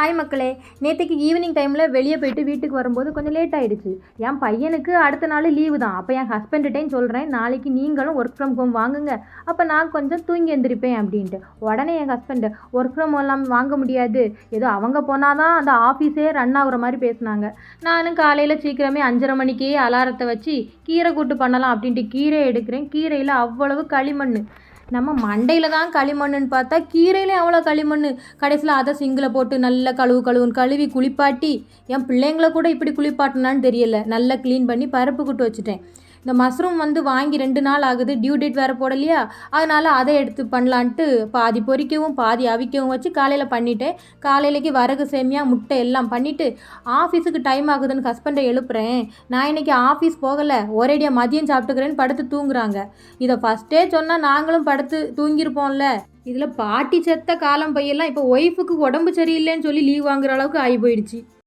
Hi மக்களே. நேற்றுக்கு evening டைமில் வெளியே போயிட்டு வீட்டுக்கு வரும்போது கொஞ்சம் லேட் ஆகிடுச்சு என் பையனுக்கு அடுத்த நாள் லீவு தான். அப்போ என் ஹஸ்பண்ட்டையும் சொல்கிறேன் நாளைக்கு நீங்களும் ஒர்க் ஃப்ரம் ஹோம் வாங்குங்க. அப்போ நான் கொஞ்சம் தூங்கி எந்திரிப்பேன் அப்படின்ட்டு. உடனே என் ஹஸ்பண்ட் ஒர்க் ஃப்ரம் ஹோம்லாம் வாங்க முடியாது. ஏதோ அவங்க போனால் தான் அந்த ஆஃபீஸே ரன் ஆகுற மாதிரி பேசுனாங்க. நானும் காலையில் சீக்கிரமே அஞ்சரை மணிக்கே அலாரத்தை வச்சு கீரை கூட்டு பண்ணலாம் அப்படின்ட்டு கீரை எடுக்கிறேன். கீரையில் அவ்வளவு களிமண் நம்ம மண்டையில் தான் களிமண்ணுன்னு பார்த்தா கீரையிலையும் அவ்வளோ களிமண் கடைசியில் அதை சிங்கில் போட்டு நல்ல கழுவு கழுவுன்னு கழுவி குளிப்பாட்டி என் பிள்ளைங்கள கூட இப்படி குளிப்பாட்டினான்னு தெரியல. நல்லா க்ளீன் பண்ணி பருப்பு கூட்டு வச்சுட்டேன். இந்த மஷ்ரூம் வந்து வாங்கி ரெண்டு நாள் ஆகுது டியூ டேட் வேறு போடலையா? அதனால் அதை எடுத்து பண்ணலான்ட்டு பாதி பொறிக்கவும் பாதி அவிக்கவும் வச்சு காலையில் பண்ணிட்டேன். காலையிலக்கு வரகு சேமியா முட்டை எல்லாம் பண்ணிவிட்டு ஆஃபீஸுக்கு டைம் ஆகுதுன்னு ஹஸ்பண்டை எழுப்புறேன். நான் இன்னைக்கு ஆஃபீஸ் போகலை ஒரேடியாக மதியம் சாப்பிட்டுக்கிறேன்னு படுத்து தூங்குறாங்க. இதை ஃபஸ்ட்டே சொன்னால் நாங்களும் படுத்து தூங்கியிருப்போம்ல. இதில் பாட்டி செத்த காலம் பையெல்லாம் இப்போ ஒய்ஃபுக்கு உடம்பு சரியில்லைன்னு சொல்லி லீவ் வாங்குற அளவுக்கு ஆகி போயிடுச்சு